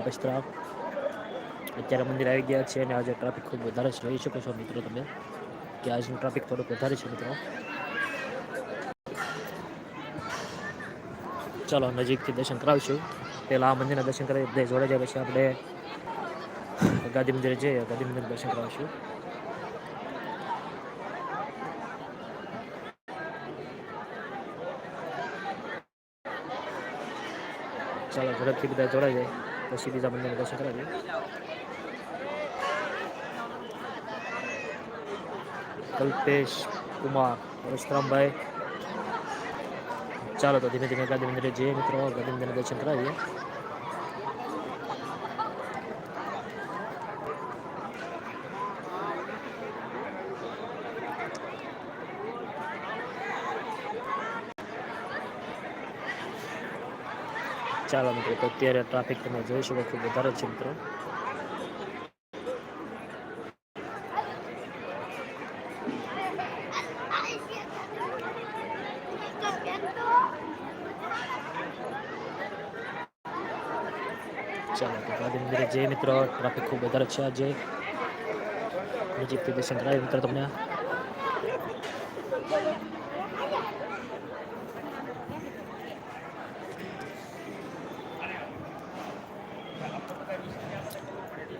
બાપસ્તરામ અત્યારે મંદિર આવી ગયા છે અને આજે ટ્રાફિક ખૂબ વધારે છે. જોઈ શકો છો મિત્રો તમે કે આજનું ટ્રાફિક થોડુંક વધારે છે મિત્રો. ચાલો, નજીકથી દર્શન કરાવીશું. પહેલાં આ મંદિરના દર્શન કરી જોડે જાય પછી આપણે ગાંધી મંદિરે જઈએ ગાંધી મંદિર દર્શન કરાવીશું. ચાલો, ઝડપથી બધા જોડાઈ જાય. પછી બીજા મંદિરના દર્શન કરાવીએ કલ્પેશ કુમાર, પરશુરામભાઈ. ચાલો તો ધીમે ધીમે ગાંધી મંદિરે જઈએ મિત્રો. ગાંધી મંદિરના દર્શન કરાવીએ. ચાલો મિત્રો તો અત્યારે ટ્રાફિક તમે જોઈ શકો ખૂબ વધારે છે મિત્રો ચાલો તો ગાંધી મંદિરે જઈએ મિત્રો ટ્રાફિક ખૂબ વધારે છે આજે નજીકથી દર્શન કરાવી મિત્રો તમને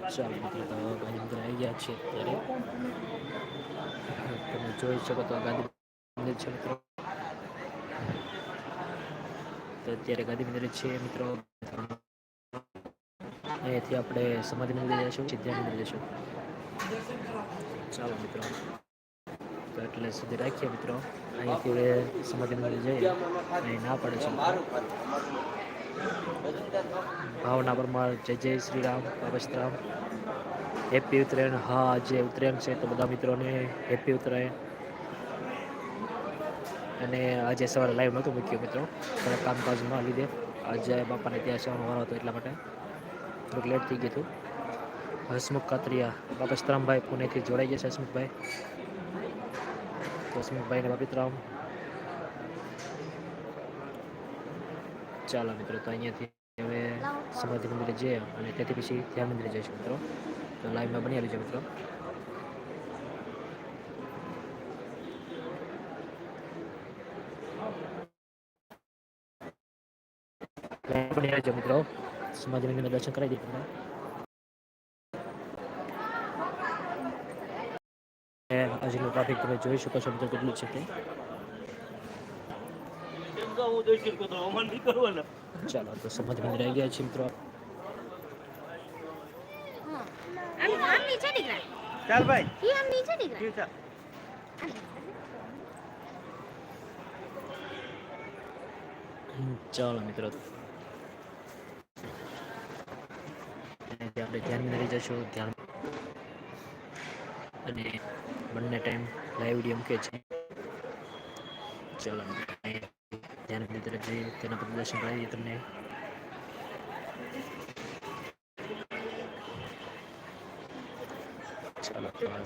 ચાલો મિત્રો તો ગાંધી મંદિર આવી ગયા છે અત્યારે. તમે જોઈ શકો તો ગાંધી મંદિર છે, મિત્રો. તો અત્યારે ગાંધી મંદિર છે મિત્રો. અહીંયાથી આપણે સમાધિ મંદિર જઈશું સિદ્ધ્યા મંદિર જઈશું ચાલો, મિત્રો. તો એટલે સુધી રાખીએ, મિત્રો. અહીંયાથી સમાધિ મંદિર જઈએ. અહીં ના પડે છે. ભાવના પરમાર, જય જય શ્રી રામ. બાબસ્તરામ હેપી ઉત્તરાયણ. હા, આજે ઉત્તરાયણ છે તો બધા મિત્રોને હેપી ઉત્તરાયણ. અને આજે સવારે લાઈવ નહોતું મૂક્યું મિત્રો થોડા કામકાજમાં લીધે આજે બાપાને ત્યાં સવાનો વારો હતો એટલા માટે. થોડુંક લેટ થઈ ગયું હતું. હસમુખ કાતરિયા બાપસ્તરામભાઈ પુણેથી જોડાઈ ગયા છે હસમુખભાઈ. હસમુખભાઈને બાપિતરામ ચાલો મિત્રો, તો અહીંયાથી હવે સમાધિ મંદિરે જઈએ અને તેથી પછી ધ્યાન મંદિરે જઈશું મિત્રો. તો લાઈવમાં બની આવી મિત્રો. બની આવી મિત્રો. સમાધિ મંદિરના દર્શન કરાવી દઈએ એ આજનું ટ્રાફિક તમે જોઈ શકો છો મિત્રો કેટલું છે તે. ચાલો તો સમજમાં રહી ગયા છે મિત્રો. આમ આમ નીચે દીકરા ચાલ ભાઈ. ઈ આમ નીચે ચાલો મિત્રો. અને આપણે ધ્યાન રહી જશું ધ્યાન અને બંને ટાઈમ લાઈવ વીડિયો મૂકે છે ચાલો ધ્યાન મંદિરે જઈએ તેના પર દર્શન કરાવીએ તમને.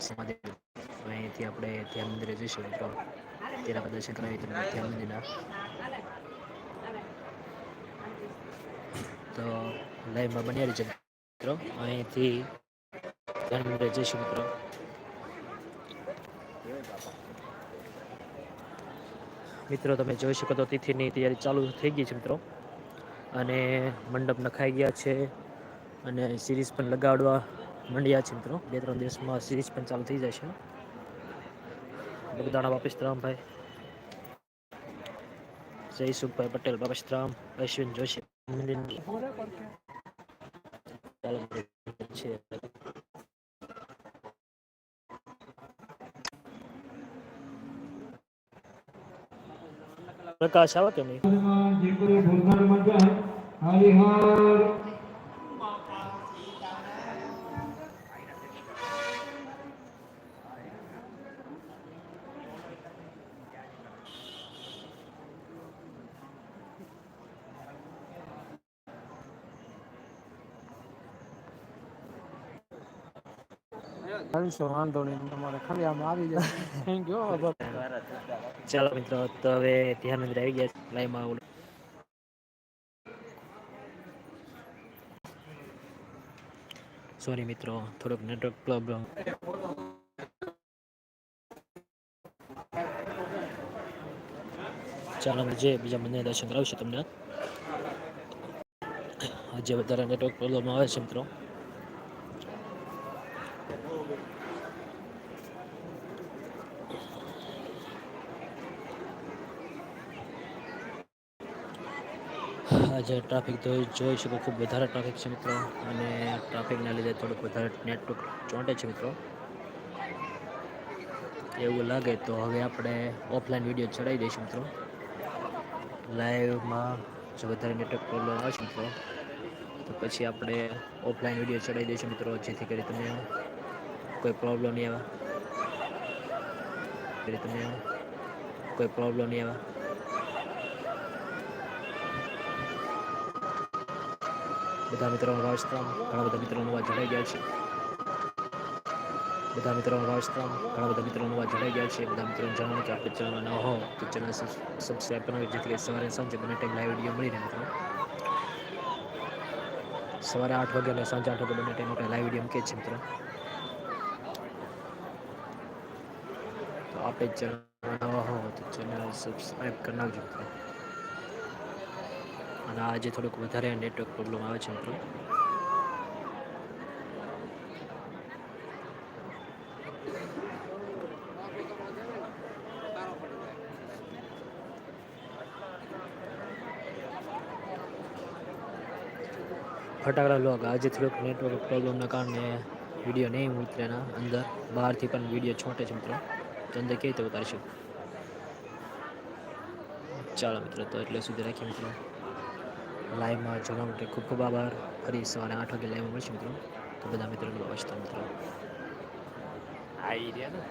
સમાધિ અહીંથી આપણે ધ્યાન મંદિરે જઈશું મિત્રો. તેના પ્રદર્શન કરાવીએ તમને ધ્યાન મંદિરના. તો લાઈવમાં બન્યા રહેજો મિત્રો. અહીંથી ધ્યાન મંદિરે જઈશું મિત્રો. મિત્રો, તમે જોઈ શકો તો તિથિની તૈયારી ચાલુ થઈ ગઈ છે, મિત્રો. અને મંડપ નખાઈ ગયા છે અને સિરીઝ પણ લગાડવા મંડ્યા છે, મિત્રો. બે ત્રણ દિવસમાં સિરીઝ પણ ચાલુ થઈ જશે. બગદાણા બાપેશરામભાઈ જયસુખભાઈ પટેલ બાપેશરામ અશ્વિન જોશી. ચાલુ છે પ્રકાશ આવે કે નહીં? વાંધો નહીં આવી ચાલો મિત્રો તો હવે ધ્યાન મંદિર આવી ગયા લાઈવમાં ઓલું સોરી મિત્રો થોડોક નેટવર્ક પ્રોબ્લેમ ચાલો જે બીજા મને દર્શન કરાવશે તમને આજે વધારે નેટવર્ક પ્રોબ્લેમ આવે છે મિત્રો આજે ટ્રાફિક તો જોઈ શકો, ખૂબ વધારે ટ્રાફિક છે મિત્રો. અને ટ્રાફિકના લીધે થોડુંક વધારે નેટવર્ક ચોંટે છે મિત્રો. એવું લાગે તો હવે આપણે ઓફલાઈન વીડિયો ચડાવી દઈશું મિત્રો. લાઈવમાં જો વધારે નેટવર્ક પ્રોબ્લેમ આવે મિત્રો, તો પછી આપણે ઓફલાઈન વીડિયો ચડાવી દઈશું મિત્રો, જેથી કરી તમે કોઈ પ્રોબ્લેમ નહીં આવે. તમે કોઈ પ્રોબ્લેમ નહીં આવે. બધા મિત્રોનો રાજસ્થાન ઘણા બધા મિત્રોનો અવાજ જણાઈ ગયા છે. બધા મિત્રોનો રાજસ્થાન ઘણા બધા મિત્રોનો અવાજ જણાઈ ગયા છે. બધા મિત્રોને જણાવો કે આપણે ચેનલ ન હો તો ચેનલ સબસ્ક્રાઈબ કરવાની જેથી કરી સવારે સાંજે બંને ટાઈમ લાઈવ વીડિયો મળી રહે મિત્રો. સવારે આઠ વાગે અને સાંજે આઠ વાગે બંને ટાઈમ આપણે લાઈવ વીડિયો મૂકીએ છીએ મિત્રો. તો આપણે ચેનલ નવા હો તો ચેનલ સબસ્ક્રાઈબ કરી નાખજો મિત્રો. અને આજે થોડુંક વધારે નેટવર્ક પ્રોબ્લેમ આવે છે મિત્રો. ફટાકડા લોક, આજે થોડુંક નેટવર્ક પ્રોબ્લેમના કારણે વીડિયો નહીં ઉતરેના અંદર. બહારથી પણ વીડિયો છોટે છે મિત્રો. તો અંદર કેવી રીતે ઉતારશું? ચાલો મિત્રો, તો એટલે સુધી રાખીએ મિત્રો. લાઈવમાં જોવા માટે ખૂબ ખૂબ આભાર. ફરી સવારે આઠ વાગે લાઈવમાં મળશે મિત્રો. તો બધા મિત્રોને વાંચતા મિત્રો. આવી રહ્યા ને?